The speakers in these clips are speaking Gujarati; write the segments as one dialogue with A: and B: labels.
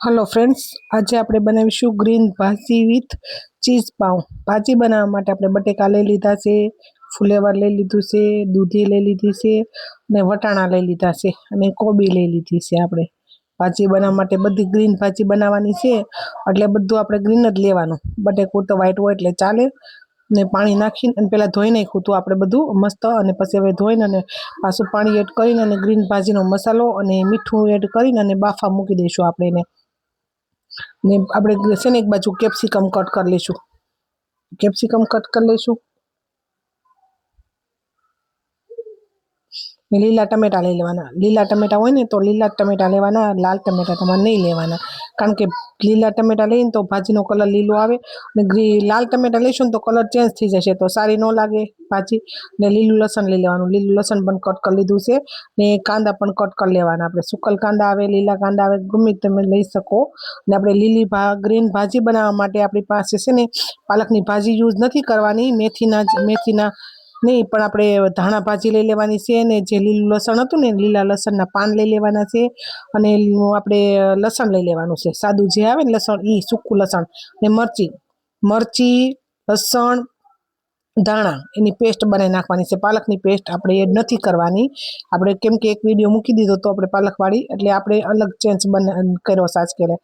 A: હલો ફ્રેન્ડ્સ આજે આપણે બનાવીશું ગ્રીન ભાજી વિથ ચીઝ પાઉં. ભાજી બનાવવા માટે આપણે બટેકા લઈ લીધા છે, ફુલેવર લઈ લીધું છે, દૂધી લઈ લીધી છે અને વટાણા લઈ લીધા છે અને કોબી લઈ લીધી છે આપણે. ભાજી બનાવવા માટે બધી ગ્રીન ભાજી બનાવવાની છે, એટલે બધું આપણે ગ્રીન જ લેવાનું. બટેકું તો વ્હાઈટ હોય એટલે ચાલે. ને પાણી નાખીને અને પહેલાં ધોઈ નાખ્યું હતું આપણે બધું મસ્ત અને પછી હવે ધોઈને અને પાછું પાણી એડ કરીને અને ગ્રીન ભાજીનો મસાલો અને મીઠું એડ કરીને અને બાફા મૂકી દઈશું આપણે એને. ને આપણે છે ને એક બાજુ કેપ્સિકમ કટ કરી લઈશું. કેપ્સિકમ કટ કરી લઈશું. લીલા ટમેટા લઈ લેવાના. લીલા ટમેટા હોય ને તો લીલા ટમેટા લેવાના, લાલ ટમેટા તમારે નહીં લેવાના. કારણ કે લીલા ટમેટા લઈને તો ભાજીનો કલર લીલો આવે અને લાલ ટમેટા લઈશું ને તો કલર ચેન્જ થઈ જશે. તો સારી ન લાગે ભાજી. ને લીલું લસણ લઈ લેવાનું. લીલું લસણ પણ કટ કરી લીધું છે. ને કાંદા પણ કટ કરી લેવાના. આપણે સુકલ કાંદા આવે, લીલા કાંદા આવે, ગમે તમે લઈ શકો. ને આપણે લીલી ભા, ગ્રીન ભાજી બનાવવા માટે આપણી પાસે છે ને પાલકની ભાજી યુઝ નથી કરવાની. મેથીના મેથીના નહીં, પણ આપણે ધાણા ભાજી લઈ લેવાની છે ને જે લીલું લસણ હતું ને, લીલા લસણના પાન લઈ લેવાના છે અને આપણે લસણ લઈ લેવાનું છે. સાદું જે આવે ને લસણ એ સૂકું લસણ ને મરચી. મરચી, લસણ, ધાણા, એની પેસ્ટ બનાવી નાખવાની છે. પાલકની પેસ્ટ આપણે એડ નથી કરવાની. આપણે કેમ કે એક વીડિયો મૂકી દીધો તો આપણે પાલકવાળી, એટલે આપણે અલગ ચેન્જ બના, કર્યો સાચ કરે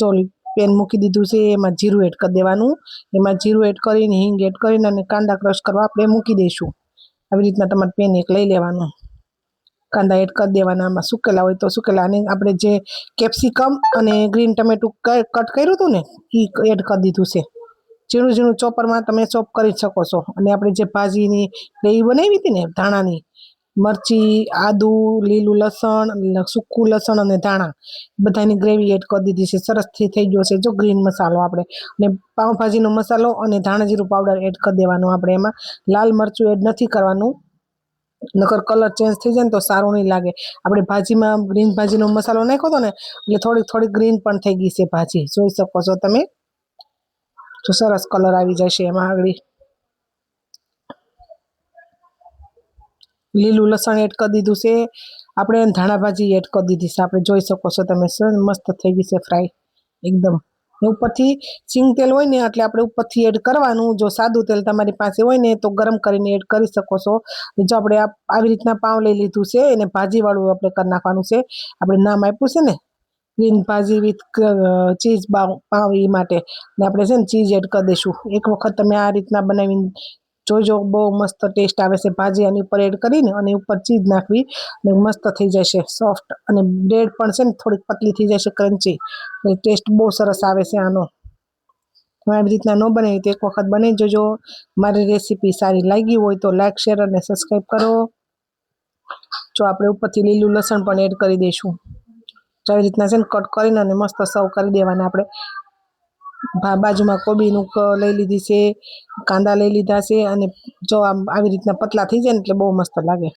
A: જો પેન મૂકી દીધું છે, એમાં જીરું એડ કરી દેવાનું. એમાં જીરું એડ કરીને, હિંગ એડ કરીને અને કાંદા ક્રશ કરવા આપણે મૂકી દઈશું. આવી રીતના તમારે પેન એક લઈ લેવાનું. કાંદા એડ કરી દેવાના, આમાં સુકેલા હોય તો સુકેલા. અને આપણે જે કેપ્સિકમ અને ગ્રીન ટમેટું કટ કર્યું હતું ને એ એડ કરી દીધું છે. ઝીણું ઝીણું ચોપરમાં તમે ચોપ કરી શકો છો. અને આપણે જે ભાજીની ગ્રેવી બનાવી હતી ને, ધાણાની મરચી, આદુ, લીલું લસણ સૂકું લસણ અને ધાણા. બધાની ગ્રેવી એડ કરી દીધી છે. સરસથી થઈ ગયો છે જો ગ્રીન મસાલો આપણે. અને પાઉંભાજીનો મસાલો અને ધાણા જીરું પાવડર એડ કરી દેવાનું આપણે એમાં. લાલ મરચું એડ નથી કરવાનું. નકર કલર ચેન્જ થઈ જાય ને તો સારું નહીં લાગે. આપણે ભાજીમાં ગ્રીન ભાજીનો મસાલો નાખ્યો હતો ને, એટલે થોડીક થોડી ગ્રીન પણ થઈ ગઈ છે ભાજી. જોઈ શકો છો તમે? તો સરસ કલર આવી જશે એમાં આગળ. લીલું લસણ એડ કરી દીધું છે. આપણે ધાણા ભાજી એડ કરી દીધી છે. આપણે જોઈ શકો છો તમે મસ્ત થઈ ગઈ છે ફ્રાય એકદમ. ઉપરથી સિંગ તેલ હોય ને એટલે આપણે ઉપરથી એડ કરવાનું. જો સાદું તેલ તમારી પાસે હોય ને તો ગરમ કરીને એડ કરી શકો છો. જો આપણે આવી રીતના પાઉં લઈ લીધું છે એને ભાજીવાળું આપણે કરી નાખવાનું છે. આપણે નામ આપ્યું છે ને ગ્રીન ભાજી વિથ ચીઝ પાવ એ માટે. ને આપણે છે ને ચીઝ એડ કરી દઈશું. એક વખત તમે આ રીતના બનાવીને જોજો, બહુ મસ્ત ટેસ્ટ આવે છે. ભાજી આની ઉપર એડ કરીને અને ઉપર ચીઝ નાખવી અને મસ્ત થઈ જશે. સોફ્ટ અને બ્રેડ પણ છે ને થોડીક પતલી થઈ જશે, ક્રન્ચી. એટલે ટેસ્ટ બહુ સરસ આવે છે આનો. તમે આવી રીતના ન બનાવી તો એક વખત બની જોજો. મારી રેસીપી સારી લાગી હોય તો લાઇક શેર અને સબસ્ક્રાઈબ કરો. જો આપણે ઉપરથી લીલું લસણ પણ એડ કરી દઈશું. જેવી રીતના છે ને કટ કરીને અને મસ્ત સર્વ કરી દેવાના આપણે. બાજુમાં કોબીનું લઈ લીધી છે, કાંદા લઈ લીધા છે અને જો આમ આવી રીતના પતલા થઈ જાય ને એટલે બહુ મસ્ત લાગે.